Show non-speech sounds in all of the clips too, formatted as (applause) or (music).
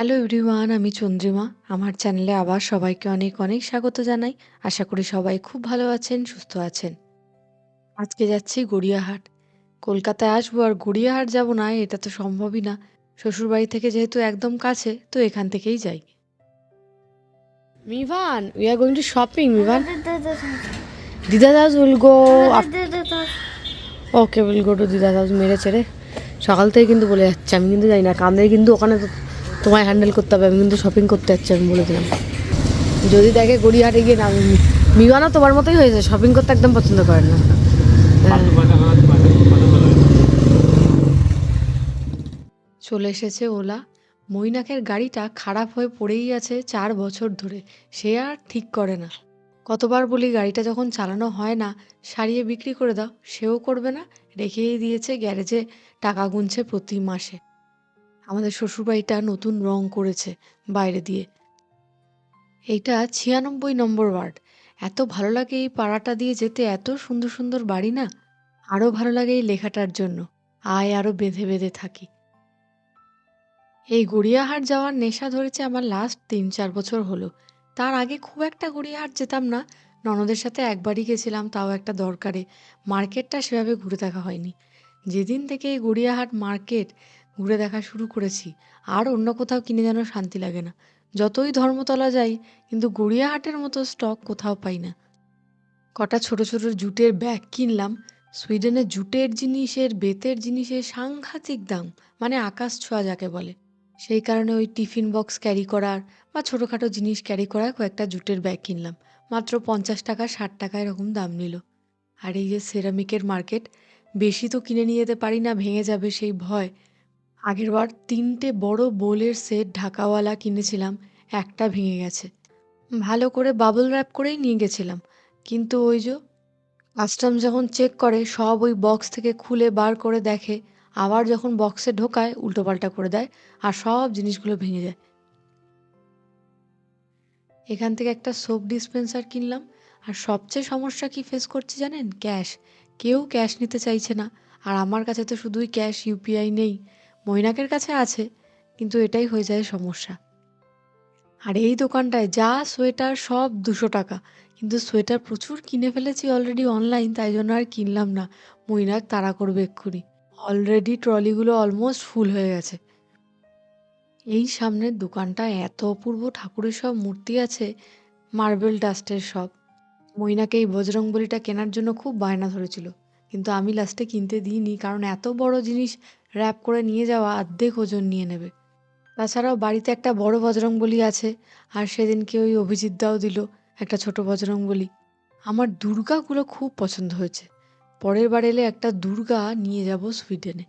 Hello everyone, আমি চন্দ্রিমা। আমার চ্যানেলে আবার সবাইকে অনেক অনেক স্বাগত জানাই। আশা করি সবাই খুব ভালো আছেন, সুস্থ আছেন। আজকে যাচ্ছি গড়িয়াহাট। কলকাতায় আসব আর গড়িয়াহাট যাব না, এটা তো সম্ভবই না। শ্বশুরবাড়ি থেকে যেহেতু একদম কাছে, তো এখান থেকেই যাই। Mivan we are going to shopping Mivan. দিদা Das will go okay will go to দিদা দাস মেরে ছেড়ে সকাল থেকে কিন্তু বলে যাচ্ছে, আমি কিন্তু জানি না কামদের কিন্তু ওখানে তোমায় হ্যান্ডেল করতে হবে, আমি কিন্তু শপিং করতে যাচ্ছি, আমি বলে দিলাম। যদি দেখে গড়িয়াহাটে গিয়ে না মিবানা তোমার মতোই হয়েছে শপিং করতে একদম পছন্দ করে না। হ্যাঁ। চলে এসেছে ওলা। মৈনাকের গাড়িটা খারাপ হয়ে পড়েই আছে চার বছর ধরে, সে আর ঠিক করে না। কতবার বলি, গাড়িটা যখন চালানো হয় না, সারিয়ে বিক্রি করে দাও, সেও করবে না, রেখেই দিয়েছে গ্যারেজে, টাকা গুনছে প্রতি মাসে। আমাদের শ্বশুরবাড়িটা নতুন রং করেছে বাইরে দিয়ে। এইটা ছিয়ানব্বই নম্বর ওয়ার্ড। এত ভালো লাগে এই পাড়াটা দিয়ে যেতে, এত সুন্দর সুন্দর বাড়ি না? আরও ভালো লাগে এই লেখাটার জন্য। আয় আরও বেঁধে বেঁধে থাকি। এই গড়িয়াহাট যাওয়ার নেশা ধরেছে আমার লাস্ট তিন চার বছর হলো। তার আগে খুব একটা গড়িয়াহাট যেতাম না। ননদের সাথে একবারই গেছিলাম, তাও একটা দরকারে। মার্কেটটা সেভাবে ঘুরে দেখা হয়নি। যেদিন থেকে এই গড়িয়াহাট মার্কেট ঘুরে দেখা শুরু করেছি। আর অন্য কোথাও কিনে যেন শান্তি লাগে না। যতই ধর্মতলা যাই, কিন্তু গড়িয়াহাটের মতো স্টক কোথাও পাই না। কটা ছোট ছোট জুটের ব্যাগ কিনলাম। সুইডেনের জুটের জিনিসের, বেতের জিনিসের সাংঘাতিক দাম মানে আকাশ ছোঁয়া যাকে বলে। সেই কারণে ওই টিফিন বক্স ক্যারি করার বা ছোটোখাটো জিনিস ক্যারি করার কয়েকটা জুটের ব্যাগ কিনলাম। মাত্র পঞ্চাশ টাকা, ষাট টাকা এরকম দাম নিল। আর এই যে সেরামিকের মার্কেট বেশি তো কিনে নিয়ে যেতে পারি না, ভেঙে যাবে সেই ভয়। আগেরবার তিনটে বড় বোলের সেট ঢাকাওয়ালা কিনেছিলাম, একটা ভেঙে গেছে। ভালো করে বাবল র্যাপ করেই নিয়ে গেছিলাম। কিন্তু ওই যে কাস্টম যখন চেক করে, সব ওই বক্স থেকে খুলে বার করে দেখে, আবার যখন বক্সে ঢোকায়, উল্টোপাল্টা করে দেয় আর সব জিনিসগুলো ভেঙে যায়। এখান থেকে একটা সোপ ডিসপেন্সার কিনলাম। আর সবচেয়ে সমস্যা কি ফেস করছি জানেন? ক্যাশ। কেউ ক্যাশ নিতে চাইছে না। আর আমার কাছে তো শুধুই ক্যাশ ইউপিআই নেই। মৈনাকের কাছে আছে, কিন্তু এটাই হয়ে যায় সমস্যা। আর এই দোকানটায় যা সোয়েটার সব দুশো টাকা, কিন্তু সোয়েটার প্রচুর কিনে ফেলেছি অলরেডি অনলাইন তাই জন্য আর কিনলাম না। মৈনাক তাড়া করবে এক্ষুনি। অলরেডি ট্রলিগুলো অলমোস্ট ফুল হয়ে গেছে। এই সামনের দোকানটা এত অপূর্ব, ঠাকুরের সব মূর্তি আছে মার্বেল ডাস্টের সব। মৈনাকে এই বজরংবলিটা কেনার জন্য খুব বায়না ধরেছিল। কিন্তু আমি লাস্টে কিনতে দিইনি কারণ এত বড় জিনিস র্যাপ করে নিয়ে যাওয়া অর্ধেক ওজন নিয়ে নেবে। তাছাড়াও বাড়িতে একটা বড় বজরংবলী আছে আর সেদিনকে ওই অভিজিৎ দাও দিল একটা ছোট বজরংবলী। আমার দুর্গাগুলো খুব পছন্দ হয়েছে। পরের বার এলে একটা দুর্গা নিয়ে যাব সুইডেনে।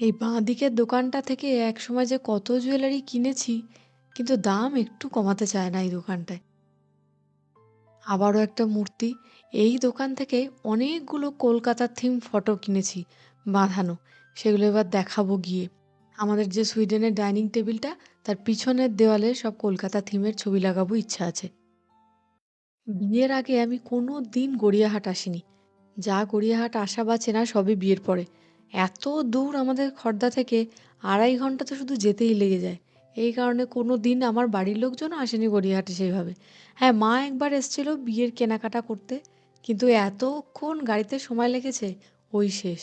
এই বাঁ দিকের দোকানটা থেকে এক সময় যে কত জুয়েলারি কিনেছি, কিন্তু দাম একটু কমাতে চায় না এই দোকানটায়। আবারও একটা মূর্তি। এই দোকান থেকে অনেকগুলো কলকাতার থিম ফটো কিনেছি, বাঁধানো। সেগুলো এবার দেখাবো গিয়ে। আমাদের যে সুইডেনের ডাইনিং টেবিলটা, তার পিছনের দেওয়ালে সব কলকাতা থিমের ছবি লাগাবো ইচ্ছা আছে। বিয়ের আগে আমি কোনো দিন গড়িয়াহাট আসিনি। যা গড়িয়াহাট আসা বা চেনা সবই বিয়ের পরে। এত দূর আমাদের খর্দা থেকে আড়াই ঘণ্টা তো শুধু যেতেই লেগে যায়। এই কারণে কোনো দিন আমার বাড়ির লোকজনও আসেনি গড়িয়াহাটে সেইভাবে। হ্যাঁ মা একবার এসেছিল বিয়ের কেনাকাটা করতে, কিন্তু এতক্ষণ গাড়িতে সময় লেগেছে, ওই শেষ।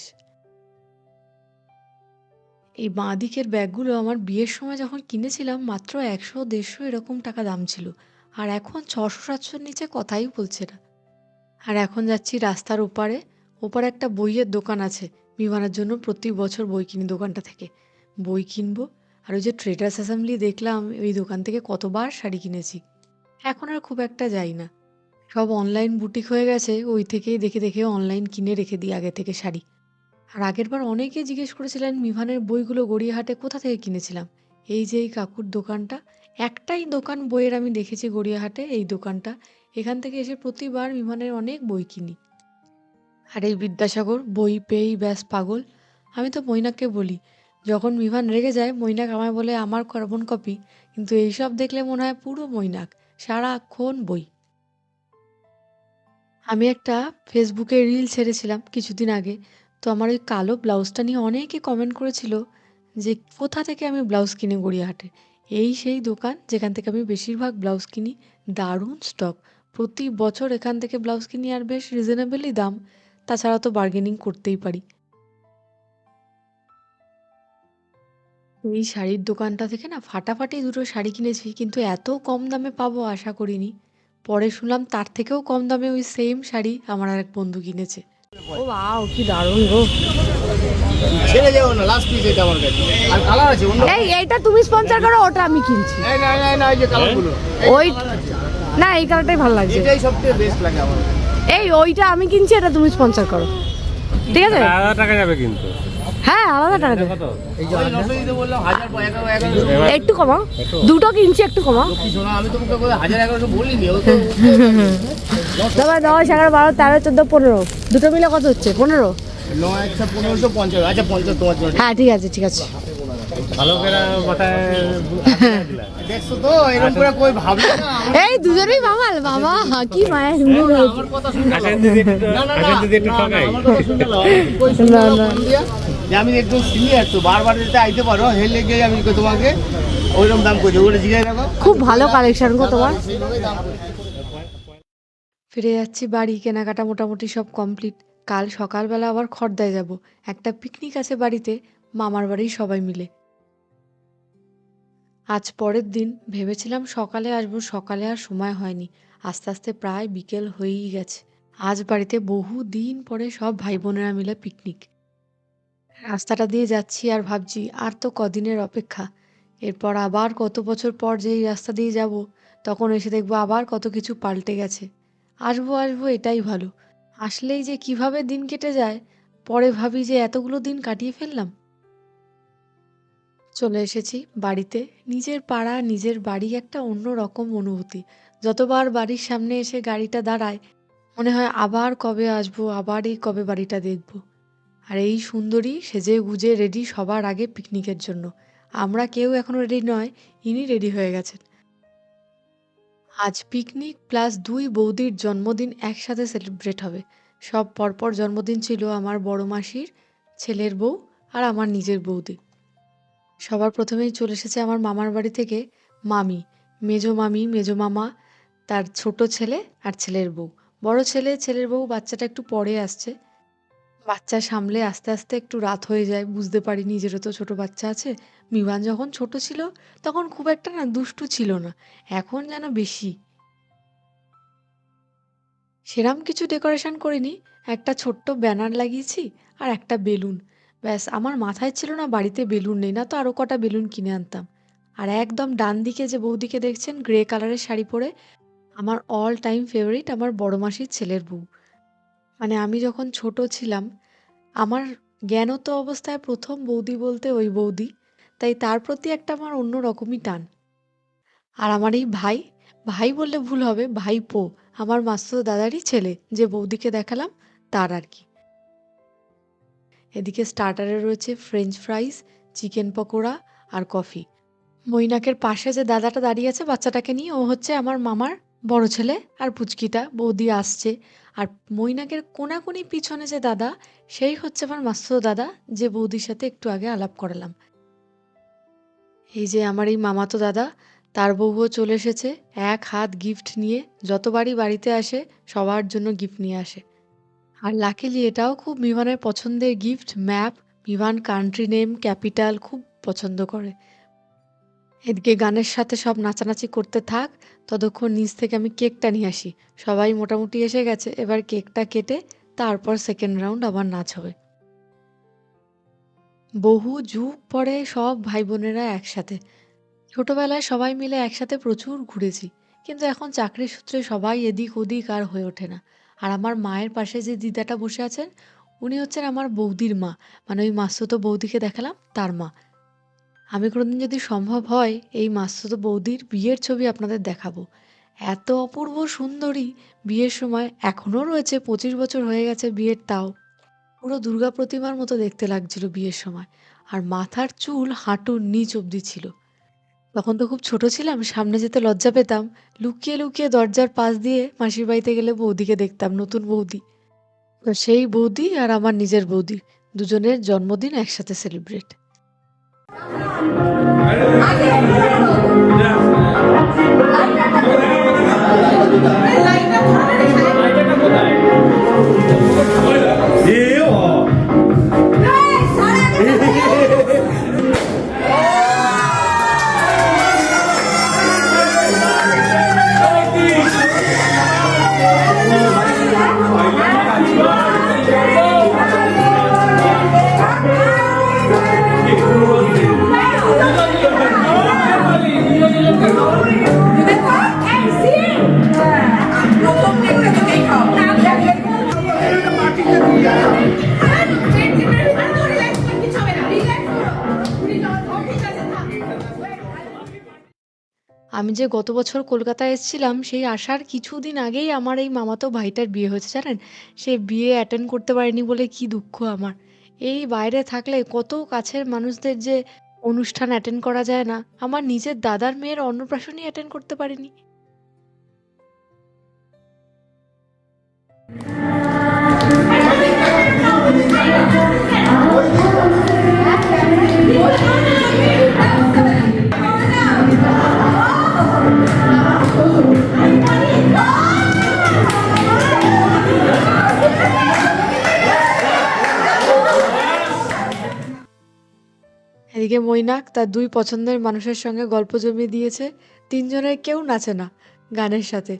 এই বাঁ দিকের ব্যাগগুলো আমার বিয়ের সময় যখন কিনেছিলাম, মাত্র একশো দেড়শো এরকম টাকা দাম ছিল। আর এখন ছশো সাতশোর নিচে কথাই বলছে না। আর এখন যাচ্ছি রাস্তার ওপারে ওপারে একটা বইয়ের দোকান আছে, বিমানের জন্য প্রতি বছর বই কিনি দোকানটা থেকে। বই কিনবো আর ওই যে ট্রেডার্স অ্যাসেম্বলি দেখলাম, ওই দোকান থেকে কতবার শাড়ি কিনেছি। এখন আর খুব একটা যাই না। সব অনলাইন বুটিক হয়ে গেছে, ওই থেকেই দেখে দেখে অনলাইন কিনে রেখে দিই আগে থেকে শাড়ি। আর আগের বার অনেকে জিজ্ঞেস করেছিলেন, মিভানের বইগুলো গড়িয়াহাটে কোথা থেকে কিনেছিলাম? এই যে এই কাকুর দোকানটা, একটাই দোকান বইয়ের আমি দেখেছি গড়িয়াহাটে, এই দোকানটা। এখান থেকে এসে প্রতিবার বিমানের অনেক বই কিনি। আর এই বিদ্যাসাগর, বই পেয়েই ব্যাস পাগল। আমি তো মৈনাককে বলি যখন বিমান রেগে যায়, মৈনাক আমায় বলে, আমার কার্বন কপি, কিন্তু এইসব দেখলে মনে হয় পুরো মৈনাক, সারাক্ষণ বই। আমি একটা ফেসবুকে রিল ছেড়েছিলাম কিছুদিন আগে, তো আমার ওই কালো ব্লাউজটা নিয়ে অনেকে কমেন্ট করেছিল যে, কোথা থেকে আমি ব্লাউজ কিনি গড়িয়াহাটে? এই সেই দোকান যেখান থেকে আমি বেশিরভাগ ব্লাউজ কিনি, দারুণ স্টক। প্রতি বছর এখান থেকে ব্লাউজ কিনি আর বেশ রিজনেবলই দাম। তাছাড়া তো বার্গেনিং করতেই পারি। এই শাড়ির দোকানটা থেকে না ফাটাফাটি দুটো শাড়ি কিনেছি কিন্তু এত কম দামে পাবো আশা করিনি। পরে শুনলাম তার থেকেও কম দামে ওই সেম শাড়ি আমার আর এক বন্ধু কিনেছে। ও বাও কি দারুণ গো। ছেড়ে যাব না লাস্ট পিস এটা আমার কাছে। আর কালার আছে অন্য এই এইটা তুমি স্পন্সর করো ওটা আমি কিনছি। এই না না না এই যে কালারগুলো ওই না এই কালারটাই ভালো লাগছে। এটাই সবথেকে বেস্ট লাগে আমার। এই ওইটা আমি কিনছি এটা তুমি স্পন্সর করো। ঠিক আছে? টাকা যাবে কিন্তু। হ্যাঁ আলাদা টাকা দেবে। একটু কমাও। দুটো কিনছি একটু কমাও। কি শোনা আমি তোমাকে কোথায় হাজার এগারোশো বলিনি ও তো তারপর দশ এগারো বারো তেরো চোদ্দ পনেরো। দুটো মিলে কত হচ্ছে? পনেরো? আচ্ছা তোমার হ্যাঁ ঠিক আছে ঠিক আছে। ভালো করে মাথায় দেখছ তো এরকম করে কই ভাবলে না আমার- এই দুজনেই বাঙাল বাবা কি মায়া না, না, যে আমি একদম সিনিয়র তো বারবার যেতে আইতে পারো হেলে গিয়ে আমি তোমাকে ওইরকম দাম করছি ওগুলো জিজ্ঞাসা রাখো। খুব ভালো কালেকশন গো তোমার। দাম ফিরে যাচ্ছি বাড়ি কেনাকাটা মোটামুটি সব কমপ্লিট কাল সকালবেলা আবার খড়দায় যাব। একটা পিকনিক আছে বাড়িতে মামার বাড়ির সবাই মিলে। আজ পরের দিন ভেবেছিলাম সকালে আসব সকালে আর সময় হয়নি। আস্তে আস্তে প্রায় বিকেল হয়েই গেছে। আজ বাড়িতে বহু দিন পরে সব ভাই বোনেরা মিলে পিকনিক রাস্তাটা দিয়ে যাচ্ছি আর ভাবছি, আর তো কদিনের অপেক্ষা। এরপর আবার কত বছর পর যেই রাস্তা দিয়ে যাব, তখন এসে দেখব আবার কত কিছু পাল্টে গেছে। আসব আসব, এটাই ভালো। আসলেই যে কীভাবে দিন কেটে যায়, পরে ভাবি যে এতগুলো দিন কাটিয়ে ফেললাম। চলে এসেছি বাড়িতে। নিজের পাড়া, নিজের বাড়ি একটা অন্য রকম অনুভূতি। যতবার বাড়ির সামনে এসে গাড়িটা দাঁড়ায়, মনে হয় আবার কবে আসব, আবার এই কবে বাড়িটা দেখব। আর এই সুন্দরী সেজে গুজে রেডি সবার আগে পিকনিকের জন্য। আমরা কেউ এখনও রেডি নয়, ইনি রেডি হয়ে গেছেন। আজ পিকনিক প্লাস দুই বৌদির জন্মদিন একসাথে সেলিব্রেট হবে। সব পরপর জন্মদিন ছিল আমার বড় মাসির, ছেলের বউ আর আমার নিজের বৌদি। সবার প্রথমেই চলে এসেছে আমার মামার বাড়ি থেকে মামি, মেজো মামি, মেজো মামা, তার ছোট ছেলে আর ছেলের বউ। বড় ছেলে, ছেলের বউ বাচ্চাটা একটু পরে আসছে। বাচ্চা সামলে আস্তে আস্তে একটু রাত হয়ে যায়, বুঝতে পারি নিজেরও তো ছোট বাচ্চা আছে। মিবান যখন ছোট ছিল, তখন খুব একটা না দুষ্টু ছিল না, এখন যেন বেশি। সেরাম কিছু ডেকোরেশন করিনি, একটা ছোট্ট ব্যানার লাগিয়েছি আর একটা বেলুন। ব্যাস, আমার মাথায় ছিল না বাড়িতে বেলুন নেই, না তো আরও কটা বেলুন কিনে আনতাম। আর একদম ডান দিকে যে বৌদিকে দেখছেন, গ্রে কালারের শাড়ি পরে, আমার অল টাইম ফেভারিট আমার বড় মাসির ছেলের বউ। মানে আমি যখন ছোট ছিলাম, আমার জ্ঞানত অবস্থায় প্রথম বৌদি বলতে ওই বৌদি, তাই তার প্রতি একটা আমার অন্য রকমই টান। আর আমার এই ভাই ভাই বললে ভুল হবে ভাইপো আমার মাস্তুতো দাদারই ছেলে, যে বৌদিকে দেখালাম, তার আর কি। এদিকে স্টার্টারে রয়েছে ফ্রেঞ্চ ফ্রাইস চিকেন পকোড়া আর কফি। মৈনাকের পাশে যে দাদাটা দাঁড়িয়ে আছে, বাচ্চাটাকে নিয়ে, ও হচ্ছে আমার মামার বড় ছেলে আর পুচকিটা, বৌদি আসছে। আর মৈনাকের কোনাকুনি পিছনে যে দাদা, সেই হচ্ছে আমার মাস্তুতো দাদা, যে বৌদির সাথে একটু আগে আলাপ করালাম। এই যে আমার এই মামাতো দাদা, তার বউও চলে এসেছে, এক হাত গিফট নিয়ে, যতবারই বাড়িতে আসে, সবার জন্য গিফট নিয়ে আসে। আর লাকিলি এটাও খুব মিভানের পছন্দের gift map Mivan country name capital খুব পছন্দ করে। এদিকে গানের সাথে সব নাচানাচি করতে থাক, ততক্ষণ নিচ থেকে আমি কেকটা নিয়ে আসি। সবাই মোটামুটি এসে গেছে, এবার কেকটা কেটে তারপর সেকেন্ড রাউন্ড আবার নাচ হবে। বহু যুগ পরে সব ভাই বোনেরা একসাথে। ছোটবেলায় সবাই মিলে একসাথে প্রচুর ঘুরেছি, কিন্তু এখন চাকরির সূত্রে সবাই এদিক ওদিক আর হয়ে ওঠে না। আর আমার মায়ের পাশে যে দিদাটা বসে আছেন, উনি হচ্ছেন আমার বৌদির মা। মানে ওই মাস্তুতো বৌদিকে দেখালাম, তার মা। আমি কোনোদিন যদি সম্ভব হয়, এই মাস্তুতো বৌদির বিয়ের ছবি আপনাদের দেখাবো। এত অপূর্ব সুন্দরী বিয়ের সময় এখনও রয়েছে পঁচিশ বছর হয়ে গেছে বিয়ের, তাও পুরো দুর্গা প্রতিমার মতো দেখতে লাগছিল বিয়ের সময়। আর মাথার চুল হাঁটুর নিচ অবধি ছিল। তখন তো খুব ছোট ছিলাম, সামনে যেতে লজ্জা পেতাম। লুকিয়ে লুকিয়ে দরজার পাশ দিয়ে মাসির বাড়িতে গেলে বৌদিকে দেখতাম, নতুন বৌদি। তো সেই বৌদি আর আমার নিজের বৌদি, দুজনের জন্মদিন একসাথে সেলিব্রেট। আমি যে গত বছর কলকাতায় এসেছিলাম, সেই আসার কিছুদিন আগেই আমার এই মামাতো ভাইটার বিয়ে হয়েছে, জানেন? সে বিয়ে অ্যাটেন্ড করতে পারেনি বলে কি দুঃখ আমার। এই বাইরে থাকলে কত কাছের মানুষদের যে অনুষ্ঠান অ্যাটেন্ড করা যায় না, আমার নিজের দাদার মেয়ের অন্নপ্রাশনই অ্যাটেন্ড করতে পারিনি। এদিকে মৈনাক তার দুই পছন্দের মানুষের সঙ্গে গল্প জমিয়ে দিয়েছে, তিনজনের কেউ নাচে না গানের সাথে।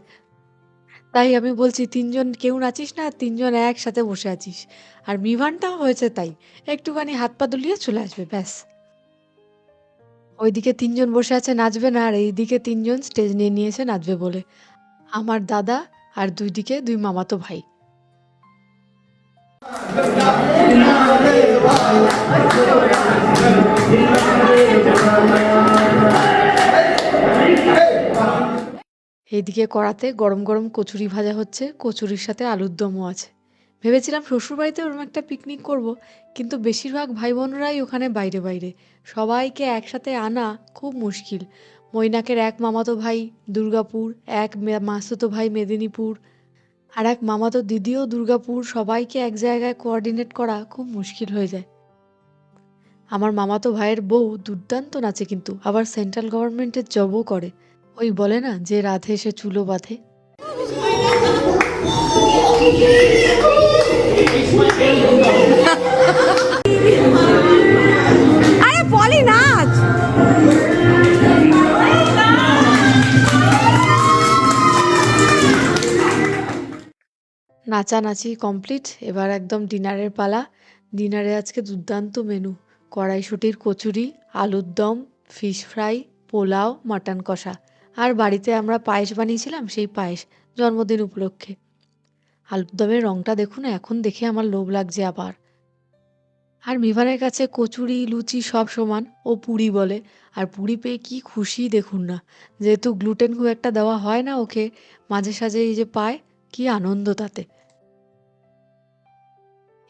তাই আমি বলছি, তিনজন কেউ নাচিস না, তিনজন একসাথে বসে আছিস। আর বিভানটাও হয়েছে তাই, একটুখানি হাত পা দুলিয়ে চলে আসবে, ব্যাস। ওইদিকে তিনজন বসে আছে, নাচবে না, আর এইদিকে তিনজন স্টেজ নিয়ে নিয়েছে, নাচবে বলে। আমার দাদা আর দুই দিকে দুই মামাতো ভাই। এইদিকে কড়াতে গরম গরম কচুরি ভাজা হচ্ছে, কচুরির সাথে আলুর দমও আছে। ভেবেছিলাম শ্বশুরবাড়িতে ওরকম একটা পিকনিক করব, কিন্তু বেশিরভাগ ভাই বোনরাই ওখানে বাইরে বাইরে। সবাইকে একসাথে আনা খুব মুশকিল। মৈনাকের এক মামাতো ভাই দুর্গাপুর, এক মাসুতো ভাই মেদিনীপুর আর এক মামাতো দিদিও দুর্গাপুর সবাইকে এক জায়গায় কোঅর্ডিনেট করা খুব মুশকিল হয়ে যায়। আমার মামাতো ভাইয়ের বউ দুর্দান্ত নাচে কিন্তু, আবার সেন্ট্রাল গভর্নমেন্টের জবও করে। ওই বলে না যে রাধে সে চুলো বাঁধে। আরে (laughs) বলি নাচানাচি কমপ্লিট, এবার একদম ডিনারের পালা। ডিনারে আজকে দুর্দান্ত মেনু, কড়াইশুটির কচুরি, আলুর দম ফিশ ফ্রাই পোলাও মাটন কষা। আর বাড়িতে আমরা পায়েস বানিয়েছিলাম, সেই পায়েস জন্মদিন উপলক্ষে। আলুর দমের রঙটা দেখুন, এখন দেখে আমার লোভ লাগছে আবার। আর মিভানের কাছে কচুরি, লুচি সব সমান, ও পুরি বলে। আর পুরি পেয়ে কি খুশি দেখুন না। যেহেতু গ্লুটেন খুব একটা দেওয়া হয় না ওকে, মাঝে সাঝে এই যে পায়, কি আনন্দ তাতে।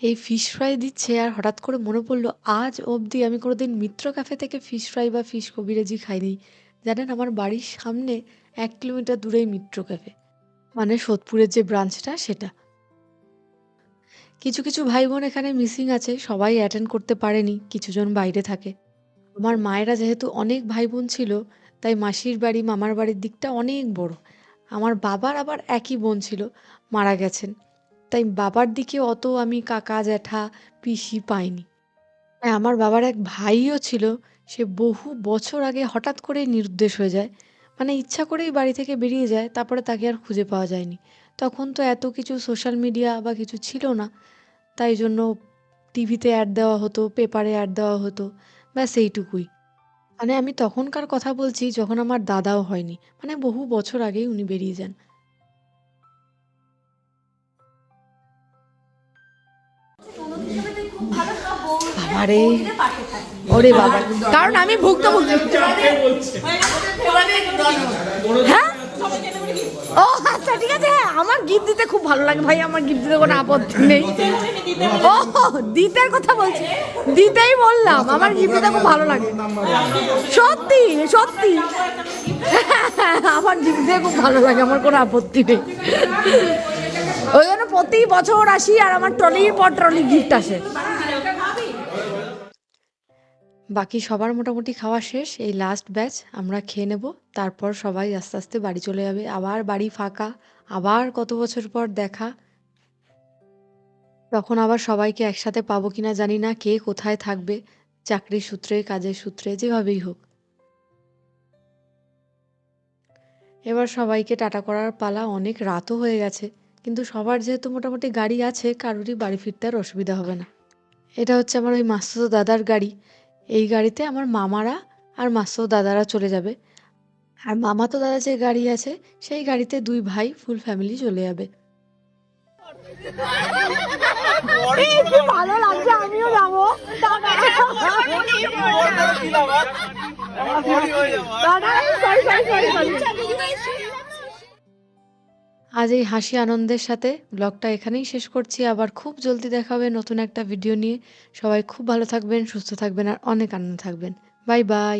এই ফিশ ফ্রাই দিচ্ছে আর হঠাৎ করে মনে পড়ল, আজ অবধি আমি কোনোদিন মিত্র ক্যাফে থেকে ফিশ ফ্রাই বা ফিশ কবিরাজি খাইনি। জানেন, আমার বাড়ির সামনে এক কিলোমিটার দূরেই মিত্র ক্যাফে মানে সোদপুরের যে ব্রাঞ্চটা, সেটা। কিছু কিছু ভাই বোন এখানে মিসিং আছে, সবাই অ্যাটেন্ড করতে পারেনি, কিছুজন বাইরে থাকে। আমার মায়েরা যেহেতু অনেক ভাই বোন ছিল, তাই মাসির বাড়ি, মামার বাড়ির দিকটা অনেক বড়। আমার বাবার আবার একই বোন ছিল, মারা গেছেন। তাই বাবার দিকে অত আমি কাকা, জ্যাঠা, পিসি পাইনি। হ্যাঁ আমার বাবার এক ভাইও ছিল, সে বহু বছর আগে হঠাৎ করে নিরুদ্দেশ হয়ে যায়। মানে ইচ্ছা করেই বাড়ি থেকে বেরিয়ে যায়, তারপরে তাকে আর খুঁজে পাওয়া যায়নি। তখন তো এত কিছু সোশ্যাল মিডিয়া বা কিছু ছিল না, তাই জন্য টিভিতে অ্যাড দেওয়া হতো পেপারে অ্যাড দেওয়া হতো, ব্যাস এইটুকুই। মানে আমি তখনকার কথা বলছি যখন আমার দাদাও হয়নি মানে বহু বছর আগেই উনি বেরিয়ে যান। বাবারে ওরে বাবা। কারণ আমি ভুক্তভোগী হ্যাঁ? ও আচ্ছা ঠিক আছে হ্যাঁ আমার গিফট দিতে খুব ভালো লাগে ভাই, আমার গিফট দিতে কোনো আপত্তি নেই। ও, দিতের কথা বলছি। দিতেই বললাম, আমার গিফট দিতে খুব ভালো লাগে। সত্যি সত্যি। আমার গিফট দিতে খুব ভালো লাগে, আমার কোনো আপত্তি নেই। ওই জন্য প্রতি বছর আসি আর আমার ট্রলির পর ট্রলি গিফট আসে। বাকি সবার মোটামুটি খাওয়া শেষ, এই লাস্ট ব্যাচ আমরা খেয়ে নেব, তারপর সবাই আস্তে আস্তে বাড়ি চলে যাবে। আবার বাড়ি ফাঁকা, আবার কত বছর পর দেখা। তখন আবার সবাইকে একসাথে পাবো কিনা জানি না, কে কোথায় থাকবে চাকরির সূত্রে, কাজের সূত্রে, যেভাবেই হোক। এবার সবাইকে টাটা করার পালা অনেক রাতও হয়ে গেছে, কিন্তু সবার যেহেতু মোটামুটি গাড়ি আছে, কারোরই বাড়ি ফিরতে আর অসুবিধা হবে না। এটা হচ্ছে আমার ওই মাস্তুতো দাদার গাড়ি এই গাড়িতে আমার মামারা আর মাস্তুতো দাদারা চলে যাবে। আর মামা তো দাদা যে গাড়ি আছে, সেই গাড়িতে দুই ভাই ফুল ফ্যামিলি চলে যাব। আজ এই হাসি আনন্দের সাথে ব্লগটা এখানেই শেষ করছি। আবার খুব জলদি দেখা হবে নতুন একটা ভিডিও নিয়ে। সবাই খুব ভালো থাকবেন, সুস্থ থাকবেন, আর অনেক আনন্দ থাকবেন। Bye bye